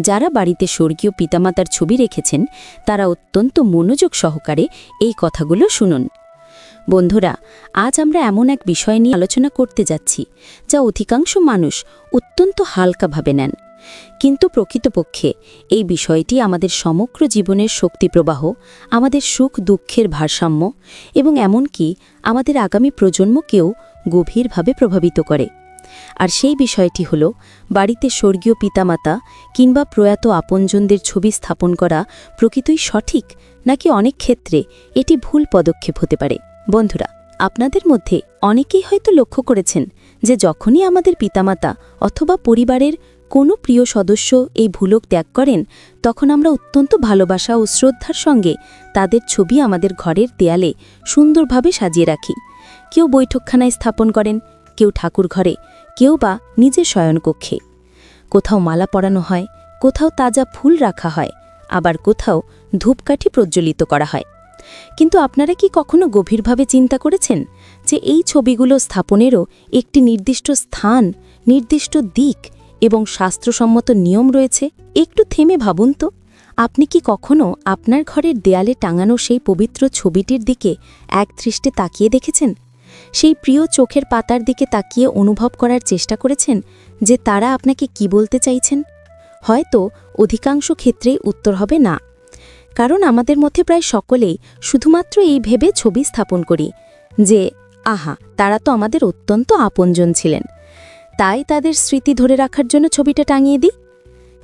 যারা বাড়িতে স্বর্গীয় পিতামাতার ছবি রেখেছেন, তারা অত্যন্ত মনোযোগ সহকারে এই কথাগুলো শুনুন। বন্ধুরা, আজ আমরা এমন এক বিষয় নিয়ে আলোচনা করতে যাচ্ছি, যা অধিকাংশ মানুষ অত্যন্ত হালকাভাবে নেন। কিন্তু প্রকৃতপক্ষে এই বিষয়টি আমাদের সমগ্র জীবনের শক্তি প্রবাহ আমাদের সুখ দুঃখের ভারসাম্য এবং এমনকি আমাদের আগামী প্রজন্মকেও গভীরভাবে প্রভাবিত করে। আর সেই বিষয়টি হল, বাড়িতে স্বর্গীয় পিতামাতা কিংবা প্রয়াত আপনজনদের ছবি স্থাপন করা প্রকৃতই সঠিক, নাকি অনেক ক্ষেত্রে এটি ভুল পদক্ষেপ হতে পারে? বন্ধুরা, আপনাদের মধ্যে অনেকেই হয়তো লক্ষ্য করেছেন যে যখনই আমাদের পিতামাতা অথবা পরিবারের কোনো প্রিয় সদস্য এই ভুলক ত্যাগ করেন, তখন আমরা অত্যন্ত ভালোবাসা ও শ্রদ্ধার সঙ্গে তাদের ছবি আমাদের ঘরের দেয়ালে সুন্দরভাবে সাজিয়ে রাখি। কেউ বৈঠকখানায় স্থাপন করেন কেউ ঠাকুর ঘরে, কেউ বা নিজের শয়নকক্ষে। কোথাও মালা পরানো হয়, কোথাও তাজা ফুল রাখা হয়, আবার কোথাও ধূপকাঠি প্রজ্বলিত করা হয়। কিন্তু আপনারা কি কখনো গভীরভাবে চিন্তা করেছেন যে এই ছবিগুলো স্থাপনেরও একটি নির্দিষ্ট স্থান, নির্দিষ্ট দিক এবং শাস্ত্রসম্মত নিয়ম রয়েছে? একটু থেমে ভাবুন তো। আপনি কি কখনো আপনার ঘরের দেয়ালে টাঙানো সেই পবিত্র ছবিটির দিকে একদৃষ্টে তাকিয়ে দেখেছেন? সেই প্রিয় চোখের পাতার দিকে তাকিয়ে অনুভব করার চেষ্টা করেছেন যে তারা আপনাকে কি বলতে চাইছেন? হয়তো অধিকাংশ ক্ষেত্রেই উত্তর হবে না। কারণ আমাদের মধ্যে প্রায় সকলেই শুধুমাত্র এই ভেবে ছবি স্থাপন করি যে, আহা, তারা তো আমাদের অত্যন্ত আপনজন ছিলেন। তাই তাদের স্মৃতি ধরে রাখার জন্য ছবিটা টাঙিয়ে দিই।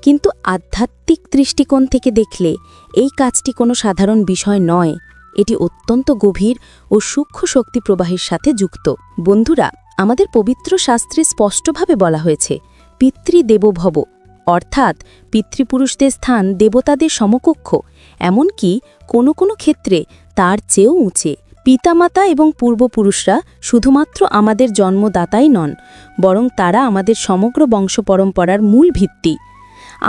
কিন্তু আধ্যাত্মিক দৃষ্টিকোণ থেকে দেখলে এই কাজটি কোনো সাধারণ বিষয় নয়। এটি অত্যন্ত গভীর ও সূক্ষ্ম শক্তি প্রবাহের সাথে যুক্ত। বন্ধুরা, আমাদের পবিত্র শাস্ত্রে স্পষ্টভাবে বলা হয়েছে পিতৃদেবভব অর্থাৎ পিতৃপুরুষদের স্থান দেবতাদের সমকক্ষ, এমনকি কোনো কোনো ক্ষেত্রে তার চেয়েও উঁচে। পিতামাতা এবং পূর্বপুরুষরা শুধুমাত্র আমাদের জন্মদাতাই নন, বরং তারা আমাদের সমগ্র বংশ পরম্পরার মূল ভিত্তি।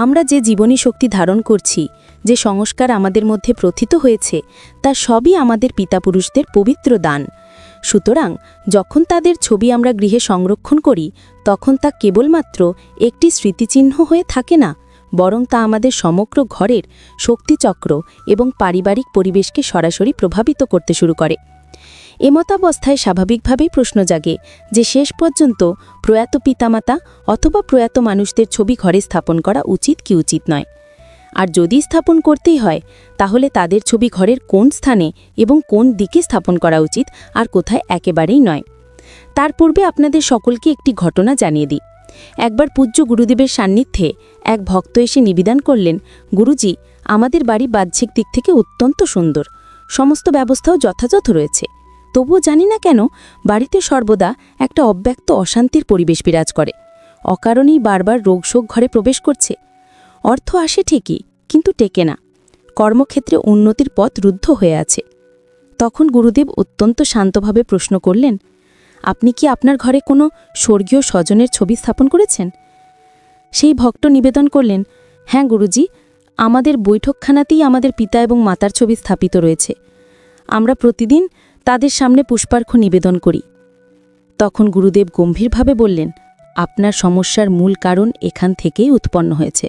আমরা যে জীবনী শক্তি ধারণ করছি যে সংস্কার আমাদের মধ্যে প্রথিত হয়েছে, তা সবই আমাদের পিতাপুরুষদের পবিত্র দান। সুতরাং, যখন তাদের ছবি আমরা গৃহে সংরক্ষণ করি, তখন তা কেবলমাত্র একটি স্মৃতিচিহ্ন হয়ে থাকে না, বরং তা আমাদের সমগ্র ঘরের শক্তিচক্র এবং পারিবারিক পরিবেশকে সরাসরি প্রভাবিত করতে শুরু করে। এমতাবস্থায় স্বাভাবিকভাবেই প্রশ্ন জাগে যে শেষ পর্যন্ত প্রয়াত পিতামাতা অথবা প্রয়াত মানুষদের ছবি ঘরে স্থাপন করা উচিত কি উচিত নয়। আর যদি স্থাপন করতেই হয়, তাহলে তাদের ছবি ঘরের কোন স্থানে এবং কোন দিকে স্থাপন করা উচিত আর কোথায় একেবারেই নয়। তার পূর্বে আপনাদের সকলকে একটি ঘটনা জানিয়ে দিই। একবার পূজ্য গুরুদেবের সান্নিধ্যে এক ভক্ত এসে নিবেদন করলেন, গুরুজি, আমাদের বাড়ি বাহ্যিক দিক থেকে অত্যন্ত সুন্দর। সমস্ত ব্যবস্থাও যথাযথ রয়েছে। তবুও জানি না কেন বাড়িতে সর্বদা একটা অব্যক্ত অশান্তির পরিবেশ বিরাজ করে। অকারণেই বারবার রোগশোক ঘরে প্রবেশ করছে। অর্থ আসে ঠিকই, কিন্তু টেকে না। কর্মক্ষেত্রে উন্নতির পথ রুদ্ধ হয়ে আছে। তখন গুরুদেব অত্যন্ত শান্তভাবে প্রশ্ন করলেন, আপনি কি আপনার ঘরে কোনো স্বর্গীয় স্বজনের ছবি স্থাপন করেছেন? সেই ভক্ত নিবেদন করলেন হ্যাঁ গুরুজি, আমাদের বৈঠকখানাতেই আমাদের পিতা এবং মাতার ছবি স্থাপিত রয়েছে। আমরা প্রতিদিন তাদের সামনে পুষ্পার্ঘ্য নিবেদন করি। তখন গুরুদেব গম্ভীরভাবে বললেন, আপনার সমস্যার মূল কারণ এখান থেকেই উৎপন্ন হয়েছে।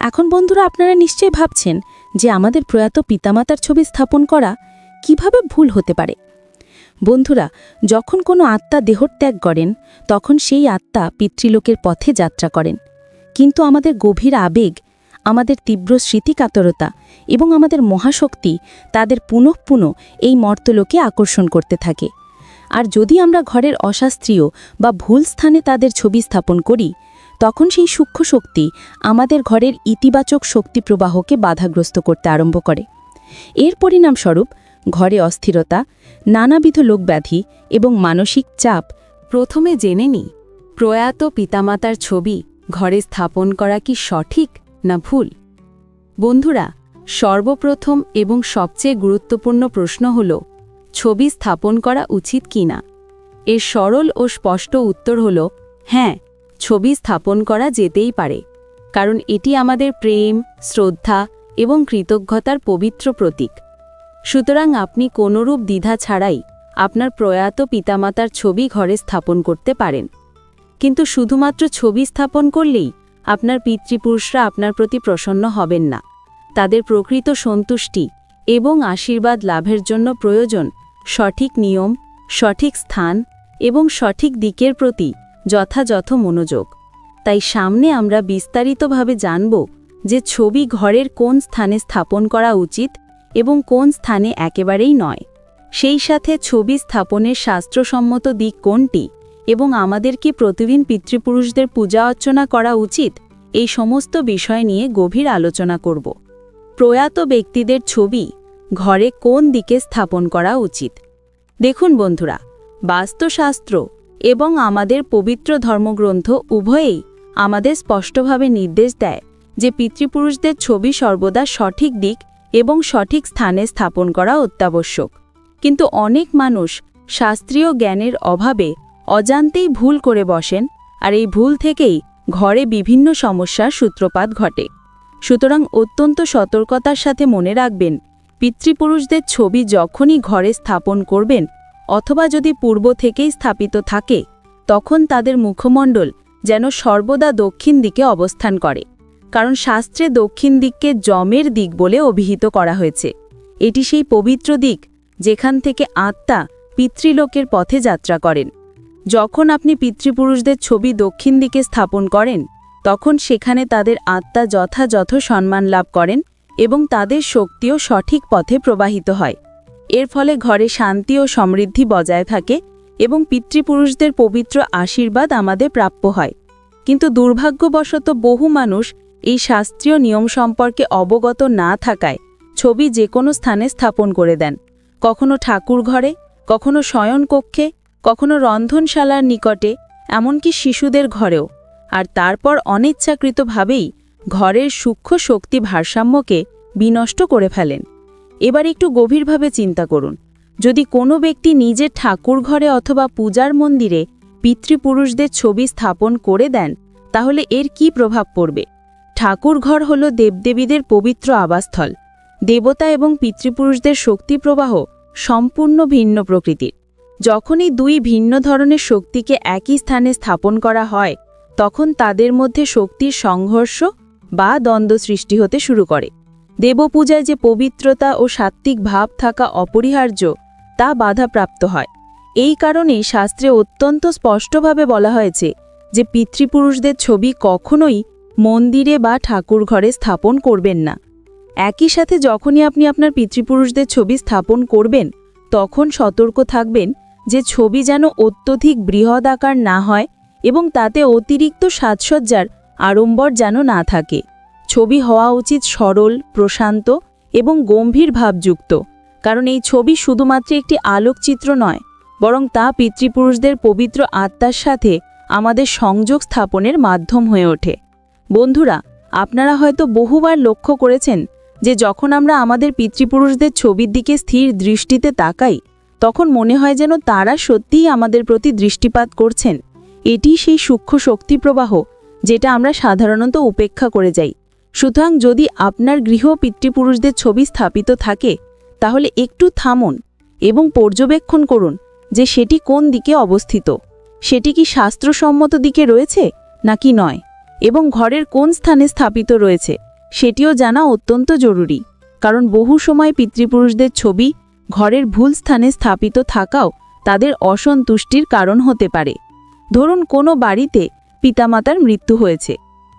এখন বন্ধুরা আপনারা নিশ্চয়ই ভাবছেন যে আমাদের প্রয়াত পিতামাতার ছবি স্থাপন করা কীভাবে ভুল হতে পারে। বন্ধুরা, যখন কোনো আত্মা দেহত্যাগ করেন, তখন সেই আত্মা পিতৃলোকের পথে যাত্রা করেন। কিন্তু আমাদের গভীর আবেগ, আমাদের তীব্র স্মৃতিকাতরতা এবং আমাদের মহাশক্তি তাদের পুনঃ পুনঃ এই মর্তলোকে আকর্ষণ করতে থাকে। আর যদি আমরা ঘরের অশাস্ত্রীয় বা ভুল স্থানে তাদের ছবি স্থাপন করি তখন সেই সূক্ষ্ম শক্তি আমাদের ঘরের ইতিবাচক শক্তি প্রবাহকে বাধাগ্রস্ত করতে আরম্ভ করে। এর পরিণামস্বরূপ ঘরে অস্থিরতা, নানাবিধ লোকব্যাধি এবং মানসিক চাপ প্রথমে জেনে নি, প্রয়াত পিতামাতার ছবি ঘরে স্থাপন করা কি সঠিক না ভুল? বন্ধুরা, সর্বপ্রথম এবং সবচেয়ে গুরুত্বপূর্ণ প্রশ্ন হল, ছবি স্থাপন করা উচিত কি না এর সরল ও স্পষ্ট উত্তর হল হ্যাঁ ছবি স্থাপন করা যেতেই পারে, কারণ এটি আমাদের প্রেম, শ্রদ্ধা এবং কৃতজ্ঞতার পবিত্র প্রতীক। সুতরাং আপনি কোনরূপ দ্বিধা ছাড়াই আপনার প্রয়াত পিতামাতার ছবি ঘরে স্থাপন করতে পারেন। কিন্তু শুধুমাত্র ছবি স্থাপন করলেই আপনার পিতৃপুরুষরা আপনার প্রতি প্রসন্ন হবেন না। তাদের প্রকৃত সন্তুষ্টি এবং আশীর্বাদ লাভের জন্য প্রয়োজন সঠিক নিয়ম, সঠিক স্থান এবং সঠিক দিকের প্রতি যথাযথ মনোযোগ। তাই সামনে আমরা বিস্তারিতভাবে জানব যে ছবি ঘরের কোন স্থানে স্থাপন করা উচিত এবং কোন স্থানে একেবারেই নয়। সেই সাথে ছবি স্থাপনের শাস্ত্রসম্মত দিক কোনটি এবং আমাদের কি প্রতিদিন পিতৃপুরুষদের পূজা অর্চনা করা উচিত এই সমস্ত বিষয় নিয়ে গভীর আলোচনা করব। প্রয়াত ব্যক্তিদের ছবি ঘরে কোন দিকে স্থাপন করা উচিত? দেখুন বন্ধুরা, বাস্তুশাস্ত্র এবং আমাদের পবিত্র ধর্মগ্রন্থ উভয়েই আমাদের স্পষ্টভাবে নির্দেশ দেয় যে পিতৃপুরুষদের ছবি সর্বদা সঠিক দিক এবং সঠিক স্থানে স্থাপন করা অত্যাবশ্যক। কিন্তু অনেক মানুষ শাস্ত্রীয় জ্ঞানের অভাবে অজান্তেই ভুল করে বসেন আর এই ভুল থেকেই ঘরে বিভিন্ন সমস্যার সূত্রপাত ঘটে। সুতরাং অত্যন্ত সতর্কতার সাথে মনে রাখবেন, পিতৃপুরুষদের ছবি যখনই ঘরে স্থাপন করবেন অথবা যদি পূর্ব থেকেই স্থাপিত থাকে, তখন তাদের মুখমণ্ডল যেন সর্বদা দক্ষিণ দিকে অবস্থান করে, কারণ শাস্ত্রে দক্ষিণ দিককে জমের দিক বলে অভিহিত করা হয়েছে। এটি সেই পবিত্র দিক যেখান থেকে আত্মা পিতৃলোকের পথে যাত্রা করেন। যখন আপনি পিতৃপুরুষদের ছবি দক্ষিণ দিকে স্থাপন করেন, তখন সেখানে তাদের আত্মা যথাযথ সম্মান লাভ করেন এবং তাদের শক্তিও সঠিক পথে প্রবাহিত হয়। এর ফলে ঘরে শান্তি ও সমৃদ্ধি বজায় থাকে এবং পিতৃপুরুষদের পবিত্র আশীর্বাদ আমাদের প্রাপ্য হয়। কিন্তু দুর্ভাগ্যবশত বহু মানুষ এই শাস্ত্রীয় নিয়ম সম্পর্কে অবগত না থাকায় ছবি যে কোনো স্থানে স্থাপন করে দেন। কখনো ঠাকুর ঘরে, কখনো শয়নকক্ষে কখনো রন্ধনশালার নিকটে, এমনকি শিশুদের ঘরেও। আর তারপর অনিচ্ছাকৃতভাবেই ঘরের সূক্ষ্ম শক্তি ভারসাম্যকে বিনষ্ট করে ফেলেন। এবার একটু গভীরভাবে চিন্তা করুন। যদি কোনো ব্যক্তি নিজের ঠাকুর ঘরে অথবা পূজার মন্দিরে পিতৃপুরুষদের ছবি স্থাপন করে দেন, তাহলে এর কি প্রভাব পড়বে? ঠাকুর ঘর হল দেবদেবীদের পবিত্র আবাসস্থল। দেবতা এবং পিতৃপুরুষদের শক্তি প্রবাহ সম্পূর্ণ ভিন্ন প্রকৃতির। যখনই দুই ভিন্ন ধরনের শক্তিকে একই স্থানে স্থাপন করা হয়, তখন তাদের মধ্যে শক্তির সংঘর্ষ বা দ্বন্দ্ব সৃষ্টি হতে শুরু করে। দেবপূজায় যে পবিত্রতা ও সাত্ত্বিক ভাব থাকা অপরিহার্য, তা বাধাপ্রাপ্ত হয়। এই কারণেই শাস্ত্রে অত্যন্ত স্পষ্টভাবে বলা হয়েছে যে পিতৃপুরুষদের ছবি কখনোই মন্দিরে বা ঠাকুর ঘরে স্থাপন করবেন না। একই সাথে যখনই আপনি আপনার পিতৃপুরুষদের ছবি স্থাপন করবেন, তখন সতর্ক থাকবেন যে ছবি যেন অত্যধিক বৃহৎ আকার না হয় এবং তাতে অতিরিক্ত সাজসজ্জার আড়ম্বর যেন না থাকে। ছবি হওয়া উচিত সরল, প্রশান্ত এবং গম্ভীর ভাবযুক্ত। কারণ এই ছবি শুধুমাত্র একটি আলোকচিত্র নয়, বরং তা পিতৃপুরুষদের পবিত্র আত্মার সাথে আমাদের সংযোগ স্থাপনের মাধ্যম হয়ে ওঠে। বন্ধুরা, আপনারা হয়তো বহুবার লক্ষ্য করেছেন যে যখন আমরা আমাদের পিতৃপুরুষদের ছবির দিকে স্থির দৃষ্টিতে তাকাই, তখন মনে হয় যেন তারা সত্যিই আমাদের প্রতি দৃষ্টিপাত করছেন। এটি সেই সূক্ষ্ম শক্তি প্রবাহ যেটা আমরা সাধারণত উপেক্ষা করে যাই। সুতরাং যদি আপনার গৃহ পিতৃপুরুষদের ছবি স্থাপিত থাকে, তাহলে একটু থামুন এবং পর্যবেক্ষণ করুন যে সেটি কোন দিকে অবস্থিত। সেটি কি শাস্ত্রসম্মত দিকে রয়েছে নাকি নয়? এবং ঘরের কোন স্থানে স্থাপিত রয়েছে, সেটিও জানা অত্যন্ত জরুরি। কারণ বহু সময় পিতৃপুরুষদের ছবি ঘরের ভুল স্থানে স্থাপিত থাকাও তাদের অসন্তুষ্টির কারণ হতে পারে। ধরুন কোনো বাড়িতে পিতামাতার মৃত্যু হয়েছে।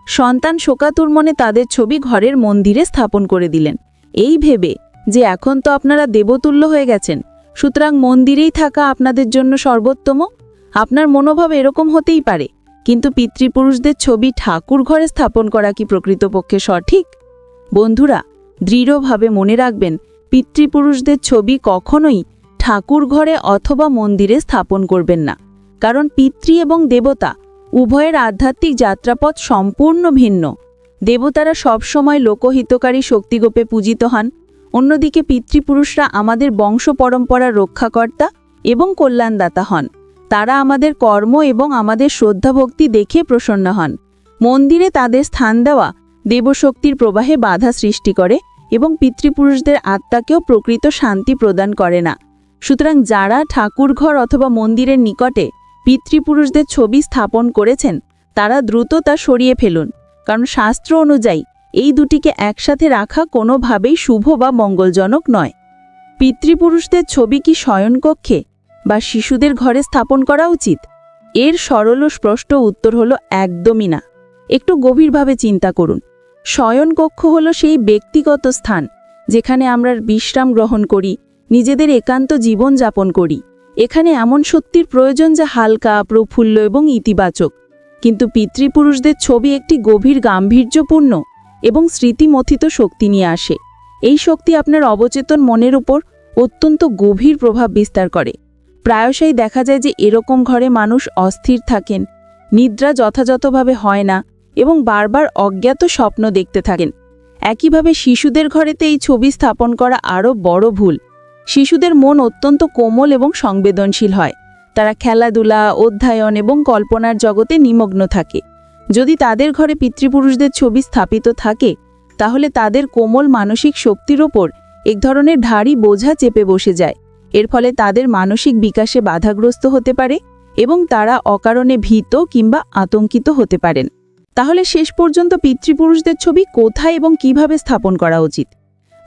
সন্তান শোকাতুর মনে তাদের ছবি ঘরের মন্দিরে স্থাপন করে দিলেন। এই ভেবে যে এখন তো আপনারা দেবতুল্য হয়ে গেছেন, সুতরাং মন্দিরেই থাকা আপনাদের জন্য সর্বোত্তম। আপনার মনোভাব এরকম হতেই পারে, কিন্তু পিতৃপুরুষদের ছবি ঠাকুর ঘরে স্থাপন করা কি প্রকৃতপক্ষে সঠিক? বন্ধুরা, দৃঢ়ভাবে মনে রাখবেন, পিতৃপুরুষদের ছবি কখনোই ঠাকুর ঘরে অথবা মন্দিরে স্থাপন করবেন না। কারণ পিতৃ এবং দেবতা উভয়ের আধ্যাত্মিক যাত্রাপথ সম্পূর্ণ ভিন্ন। দেবতারা সবসময় লোকহিতকারী শক্তিগোপে পূজিত হন। অন্যদিকে পিতৃপুরুষরা আমাদের বংশ পরম্পরার রক্ষাকর্তা এবং কল্যাণদাতা হন। তারা আমাদের কর্ম এবং আমাদের শ্রদ্ধাভক্তি দেখে প্রসন্ন হন। মন্দিরে তাদের স্থান দেওয়া দেবশক্তির প্রবাহে বাধা সৃষ্টি করে এবং পিতৃপুরুষদের আত্মাকেও প্রকৃত শান্তি প্রদান করে না। সুতরাং যারা ঠাকুরঘর অথবা মন্দিরের নিকটে পিতৃপুরুষদের ছবি স্থাপন করেছেন, তারা দ্রুত তা সরিয়ে ফেলুন। কারণ শাস্ত্র অনুযায়ী, এই দুটিকে একসাথে রাখা কোনোভাবেই শুভ বা মঙ্গলজনক নয়। পিতৃপুরুষদের ছবি কি শয়নকক্ষে বা শিশুদের ঘরে স্থাপন করা উচিত? এর সরল ও স্পষ্ট উত্তর হলো একদমই না। একটু গভীরভাবে চিন্তা করুন। শয়নকক্ষ হলো সেই ব্যক্তিগত স্থান, যেখানে আমরা বিশ্রাম গ্রহণ করি, নিজেদের একান্ত জীবন যাপন করি। এখানে এমন সত্যির প্রয়োজন যা হালকা, প্রফুল্ল এবং ইতিবাচক। কিন্তু পিতৃপুরুষদের ছবি একটি গভীর গাম্ভীর্যপূর্ণ এবং স্মৃতিমথিত শক্তি নিয়ে আসে। এই শক্তি আপনার অবচেতন মনের উপর অত্যন্ত গভীর প্রভাব বিস্তার করে। প্রায়শই দেখা যায় যে এরকম ঘরে মানুষ অস্থির থাকেন, নিদ্রা যথাযথভাবে হয় না এবং বারবার অজ্ঞাত স্বপ্ন দেখতে থাকেন। একইভাবে শিশুদের ঘরেতে এই ছবি স্থাপন করা আরও বড় ভুল। শিশুদের মন অত্যন্ত কোমল এবং সংবেদনশীল হয়। তারা খেলাধুলা, অধ্যয়ন এবং কল্পনার জগতে নিমগ্ন থাকে। যদি তাদের ঘরে পিতৃপুরুষদের ছবি স্থাপিত থাকে, তাহলে তাদের কোমল মানসিক শক্তির ওপর এক ধরনের ঢাড়ি বোঝা চেপে বসে যায়। এর ফলে তাদের মানসিক বিকাশে বাধাগ্রস্ত হতে পারে এবং তারা অকারণে ভীত কিংবা আতঙ্কিত হতে পারেন। তাহলে শেষ পর্যন্ত পিতৃপুরুষদের ছবি কোথায় এবং কীভাবে স্থাপন করা উচিত?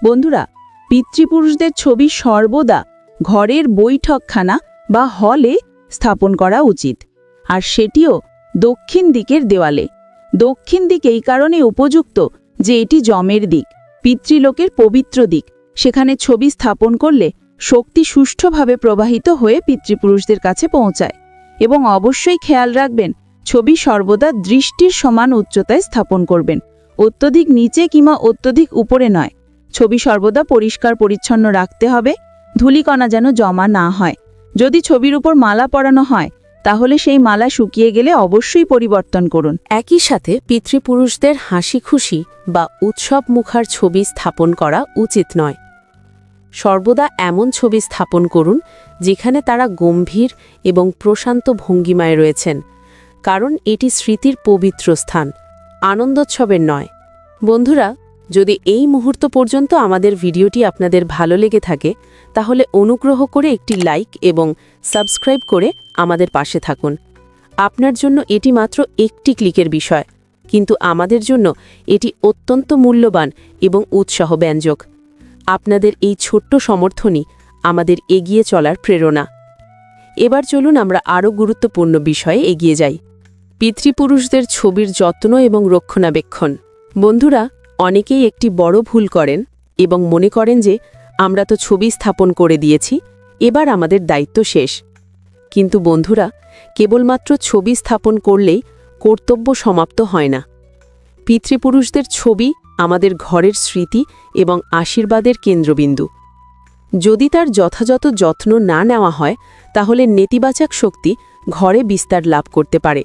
বন্ধুরা পিতৃপুরুষদের ছবি সর্বদা ঘরের বৈঠকখানা বা হলে স্থাপন করা উচিত। আর সেটিও দক্ষিণ দিকের দেওয়ালে। দক্ষিণ দিক এই কারণে উপযুক্ত যে এটি জমের দিক, পিতৃলোকের পবিত্র দিক। সেখানে ছবি স্থাপন করলে শক্তি সুষ্ঠুভাবে প্রবাহিত হয়ে পিতৃপুরুষদের কাছে পৌঁছায়। এবং অবশ্যই খেয়াল রাখবেন, ছবি সর্বদা দৃষ্টির সমান উচ্চতায় স্থাপন করবেন, অত্যধিক নিচে কিংবা অত্যধিক উপরে নয়। ছবি সর্বদা পরিষ্কার, পরিচ্ছন্ন রাখতে হবে। ধূলিকণা যেন জমা না হয়। যদি ছবির উপর মালা পরানো হয়, তাহলে সেই মালা শুকিয়ে গেলে অবশ্যই পরিবর্তন করুন। একই সাথে পিতৃপুরুষদের হাসি খুশি বা উৎসব মুখার ছবি স্থাপন করা উচিত নয়। সর্বদা এমন ছবি স্থাপন করুন, যেখানে তারা গম্ভীর এবং প্রশান্ত ভঙ্গিমায় রয়েছেন, কারণ এটি স্মৃতির পবিত্র স্থান, আনন্দোৎসবের নয়। বন্ধুরা যদি এই মুহূর্ত পর্যন্ত আমাদের ভিডিওটি আপনাদের ভালো লেগে থাকে, তাহলে অনুগ্রহ করে একটি লাইক এবং সাবস্ক্রাইব করে আমাদের পাশে থাকুন। আপনার জন্য এটি মাত্র একটি ক্লিকের বিষয়, কিন্তু আমাদের জন্য এটি অত্যন্ত মূল্যবান এবং উৎসাহ ব্যঞ্জক। আপনাদের এই ছোট্ট সমর্থনই আমাদের এগিয়ে চলার প্রেরণা। এবার চলুন আমরা আরও গুরুত্বপূর্ণ বিষয়ে এগিয়ে যাই। পিতৃপুরুষদের ছবির যত্ন এবং রক্ষণাবেক্ষণ। বন্ধুরা অনেকেই একটি বড় ভুল করেন এবং মনে করেন যে, আমরা তো ছবি স্থাপন করে দিয়েছি, এবার আমাদের দায়িত্ব শেষ। কিন্তু বন্ধুরা, কেবলমাত্র ছবি স্থাপন করলেই কর্তব্য সমাপ্ত হয় না। পিতৃপুরুষদের ছবি আমাদের ঘরের স্মৃতি এবং আশীর্বাদের কেন্দ্রবিন্দু। যদি তার যথাযথ যত্ন না নেওয়া হয়, তাহলে নেতিবাচক শক্তি ঘরে বিস্তার লাভ করতে পারে।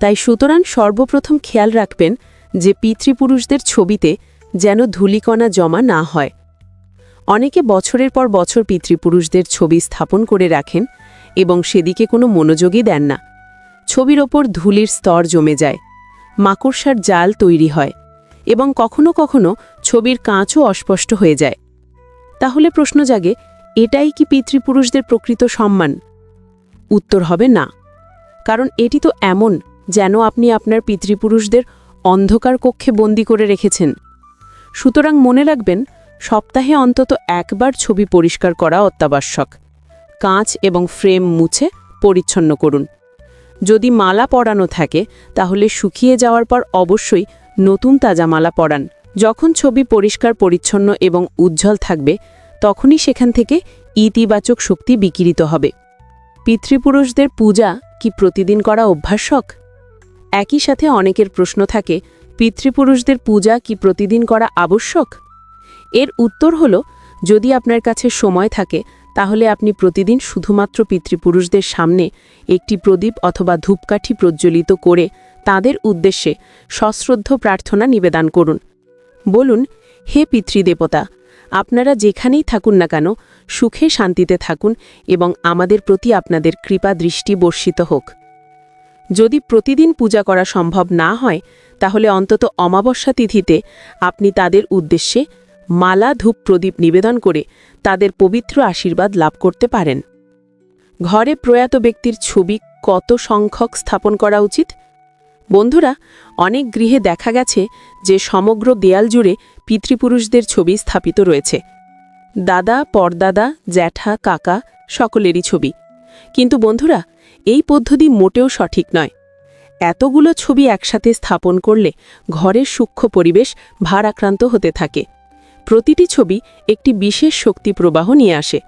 তাই সুতরাং সর্বপ্রথম খেয়াল রাখবেন যে পিতৃপুরুষদের ছবিতে যেন ধূলিকণা জমা না হয়। অনেকে বছরের পর বছর পিতৃপুরুষদের ছবি স্থাপন করে রাখেন এবং সেদিকে কোনো মনোযোগই দেন না। ছবির ওপর ধুলির স্তর জমে যায়, মাকড়সার জাল তৈরি হয় এবং কখনো কখনো ছবির কাঁচও অস্পষ্ট হয়ে যায়। তাহলে প্রশ্ন জাগে, এটাই কি পিতৃপুরুষদের প্রকৃত সম্মান? উত্তর হবে না, কারণ এটি তো এমন যেন আপনি আপনার পিতৃপুরুষদের অন্ধকার কক্ষে বন্দি করে রেখেছেন। সুতরাং মনে রাখবেন, সপ্তাহে অন্তত একবার ছবি পরিষ্কার করা অত্যাবশ্যক। কাঁচ এবং ফ্রেম মুছে পরিচ্ছন্ন করুন। যদি মালা পরানো থাকে, তাহলে শুকিয়ে যাওয়ার পর অবশ্যই নতুন তাজা মালা পরান। যখন ছবি পরিষ্কার, পরিচ্ছন্ন এবং উজ্জ্বল থাকবে, তখনই সেখান থেকে ইতিবাচক শক্তি বিকিরিত হবে। পিতৃপুরুষদের পূজা কি প্রতিদিন করা অভ্যাসক? একই সাথে অনেকের প্রশ্ন থাকে, পিতৃপুরুষদের পূজা কি প্রতিদিন করা আবশ্যক? এর উত্তর হল, যদি আপনার কাছে সময় থাকে, তাহলে আপনি প্রতিদিন শুধুমাত্র পিতৃপুরুষদের সামনে একটি প্রদীপ অথবা ধূপকাঠি প্রজ্বলিত করে তাদের উদ্দেশ্যে সশ্রদ্ধ প্রার্থনা নিবেদন করুন। বলুন, হে পিতৃদেবতা, আপনারা যেখানেই থাকুন না কেন, সুখে শান্তিতে থাকুন এবং আমাদের প্রতি আপনাদের কৃপা দৃষ্টি বর্ষিত হোক। যদি প্রতিদিন পূজা করা সম্ভব না হয়, তাহলে অন্তত অমাবস্যা তিথিতে আপনি তাদের উদ্দেশ্যে মালা ধূপ প্রদীপ নিবেদন করে তাদের পবিত্র আশীর্বাদ লাভ করতে পারেন। ঘরে প্রয়াত ব্যক্তির ছবি কত সংখ্যক স্থাপন করা উচিত? বন্ধুরা, অনেক গৃহে দেখা গেছে যে সমগ্র দেয়াল জুড়ে পিতৃপুরুষদের ছবি স্থাপিত রয়েছে। দাদা, পরদাদা, জ্যাঠা, কাকা সকলেরই ছবি। কিন্তু বন্ধুরা এই পদ্ধতি মোটেও সঠিক নয়। এতগুলো ছবি একসাথে স্থাপন করলে ঘরের সূক্ষ্ম পরিবেশ ভারাক্রান্ত হতে থাকে। প্রতিটি ছবি একটি বিশেষ শক্তি প্রবাহ নিয়ে আসে।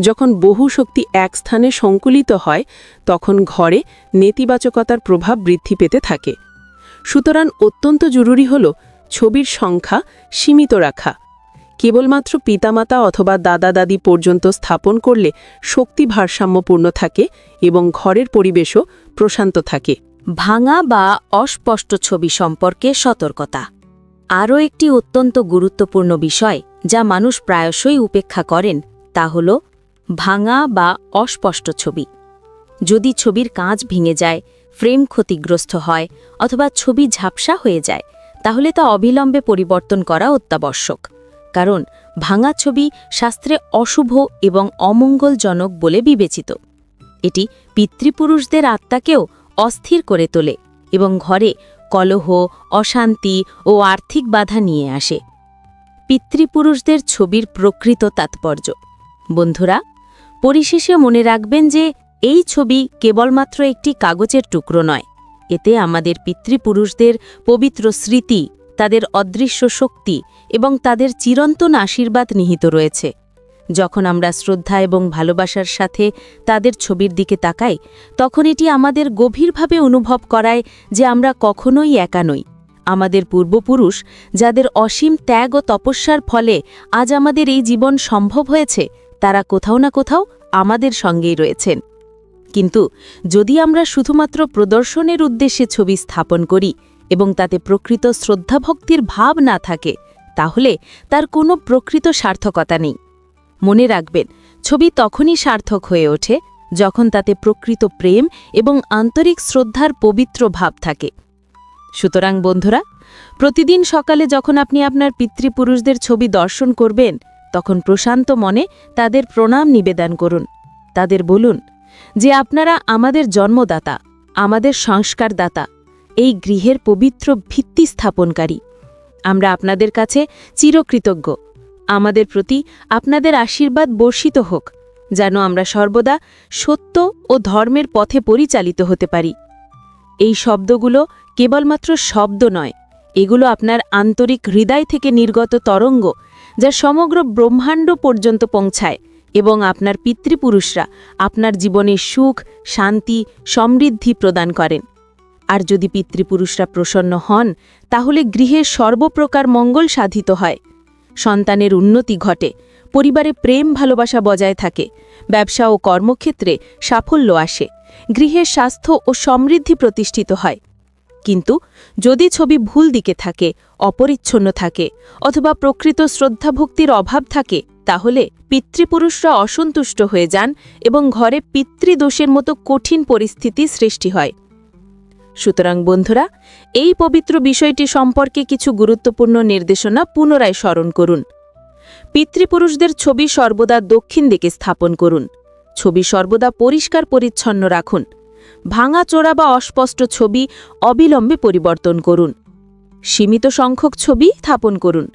যখন বহু শক্তি এক স্থানে সংকুলিত হয়, তখন ঘরে নেতিবাচকতার প্রভাব বৃদ্ধি পেতে থাকে। সুতরাং অত্যন্ত জরুরি হল ছবির সংখ্যা সীমিত রাখা। কেবলমাত্র পিতামাতা অথবা দাদা দাদি পর্যন্ত স্থাপন করলে শক্তি ভারসাম্যপূর্ণ থাকে এবং ঘরের পরিবেশও প্রশান্ত থাকে। ভাঙা বা অস্পষ্ট ছবি সম্পর্কে সতর্কতা। আরও একটি অত্যন্ত গুরুত্বপূর্ণ বিষয় যা মানুষ প্রায়শই উপেক্ষা করেন তা হল ভাঙা বা অস্পষ্ট ছবি। যদি ছবির কাঁচ ভেঙে যায়, ফ্রেম ক্ষতিগ্রস্ত হয় অথবা ছবি ঝাপসা হয়ে যায়, তাহলে তা অবিলম্বে পরিবর্তন করা অত্যাবশ্যক। কারণ ভাঙা ছবি শাস্ত্রে অশুভ এবং অমঙ্গলজনক বলে বিবেচিত। এটি পিতৃপুরুষদের আত্মাকেও অস্থির করে তোলে এবং ঘরে কলহ, অশান্তি ও আর্থিক বাধা নিয়ে আসে। পিতৃপুরুষদের ছবির প্রকৃত তাৎপর্য। বন্ধুরা, পরিশেষে মনে রাখবেন যে এই ছবি কেবলমাত্র একটি কাগজের টুকরো নয়। এতে আমাদের পিতৃপুরুষদের পবিত্র স্মৃতি তাদের অদৃশ্য শক্তি এবং তাদের চিরন্তন আশীর্বাদ নিহিত রয়েছে। যখন আমরা শ্রদ্ধা এবং ভালোবাসার সাথে তাদের ছবির দিকে তাকাই, তখন এটি আমাদের গভীরভাবে অনুভব করায় যে আমরা কখনোই একা নই। আমাদের পূর্বপুরুষ, যাদের অসীম ত্যাগ ও তপস্যার ফলে আজ আমাদের এই জীবন সম্ভব হয়েছে, তারা কোথাও না কোথাও আমাদের সঙ্গেই রয়েছেন। কিন্তু যদি আমরা শুধুমাত্র প্রদর্শনের উদ্দেশ্যে ছবি স্থাপন করি এবং তাতে প্রকৃত শ্রদ্ধাভক্তির ভাব না থাকে, তাহলে তার কোনো প্রকৃত সার্থকতা নেই। মনে রাখবেন, ছবি তখনই সার্থক হয়ে ওঠে যখন তাতে প্রকৃত প্রেম এবং আন্তরিক শ্রদ্ধার পবিত্র ভাব থাকে। সুতরাং বন্ধুরা, প্রতিদিন সকালে যখন আপনি আপনার পিতৃপুরুষদের ছবি দর্শন করবেন, তখন প্রশান্ত মনে তাদের প্রণাম নিবেদন করুন। তাদের বলুন যে, আপনারা আমাদের জন্মদাতা, আমাদের সংস্কারদাতা এই গৃহের পবিত্র ভিত্তি স্থাপনকারী। আমরা আপনাদের কাছে চিরকৃতজ্ঞ। আমাদের প্রতি আপনাদের আশীর্বাদ বর্ষিত হোক, যেন আমরা সর্বদা সত্য ও ধর্মের পথে পরিচালিত হতে পারি। এই শব্দগুলো কেবলমাত্র শব্দ নয়, এগুলো আপনার আন্তরিক হৃদয় থেকে নির্গত তরঙ্গ, যা সমগ্র ব্রহ্মাণ্ড পর্যন্ত পৌঁছায় এবং আপনার পিতৃপুরুষরা আপনার জীবনে সুখ, শান্তি, সমৃদ্ধি প্রদান করেন। আর যদি পিতৃপুরুষরা প্রসন্ন হন, তাহলে গৃহের সর্বপ্রকার মঙ্গল সাধিত হয়। সন্তানের উন্নতি ঘটে, পরিবারে প্রেম ভালোবাসা বজায় থাকে, ব্যবসা ও কর্মক্ষেত্রে সাফল্য আসে গৃহের স্বাস্থ্য ও সমৃদ্ধি প্রতিষ্ঠিত হয়। কিন্তু যদি ছবি ভুল দিকে থাকে, অপরিচ্ছন্ন থাকে, অথবা প্রকৃত শ্রদ্ধাভক্তির অভাব থাকে, তাহলে পিতৃপুরুষরা অসন্তুষ্ট হয়ে যান এবং ঘরে পিতৃদোষের মতো কঠিন পরিস্থিতি সৃষ্টি হয়। সুতরাং বন্ধুরা, এই পবিত্র বিষয়টি সম্পর্কে কিছু গুরুত্বপূর্ণ নির্দেশনা পুনরায় স্মরণ করুন। পিতৃপুরুষদের ছবি সর্বদা দক্ষিণ দিকে স্থাপন করুন। ছবি সর্বদা পরিষ্কার পরিচ্ছন্ন রাখুন। ভাঙাচোরা বা অস্পষ্ট ছবি অবিলম্বে পরিবর্তন করুন। সীমিত সংখ্যক ছবি স্থাপন করুন।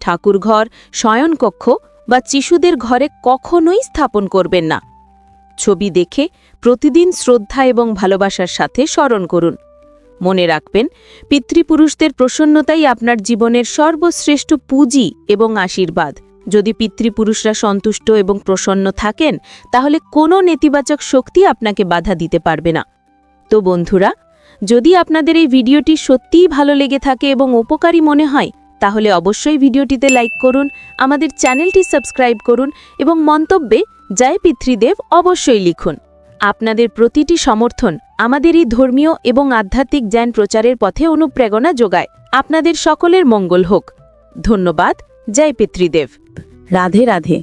ঠাকুরঘর, শয়নকক্ষ বা শিশুদের ঘরে কখনোই স্থাপন করবেন না। ছবি দেখে প্রতিদিন শ্রদ্ধা এবং ভালোবাসার সাথে স্মরণ করুন। মনে রাখবেন, পিতৃপুরুষদের প্রসন্নতাই আপনার জীবনের সর্বশ্রেষ্ঠ পুঁজি এবং আশীর্বাদ। যদি পিতৃপুরুষরা সন্তুষ্ট এবং প্রসন্ন থাকেন, তাহলে কোনো নেতিবাচক শক্তি আপনাকে বাধা দিতে পারবে না। তো বন্ধুরা, যদি আপনাদের এই ভিডিওটি সত্যিই ভালো লেগে থাকে এবং উপকারী মনে হয়, তাহলে অবশ্যই ভিডিওটিতে লাইক করুন, আমাদের চ্যানেলটি সাবস্ক্রাইব করুন এবং মন্তব্যে জয় পিতৃদেব অবশ্যই লিখুন। আপনাদের প্রতিটি সমর্থন আমাদের এই ধর্মীয় এবং আধ্যাত্মিক জ্ঞান প্রচারের পথে অনুপ্রেরণা যোগায়। আপনাদের সকলের মঙ্গল হোক। ধন্যবাদ। জয় পিতৃদেব। রাধে রাধে।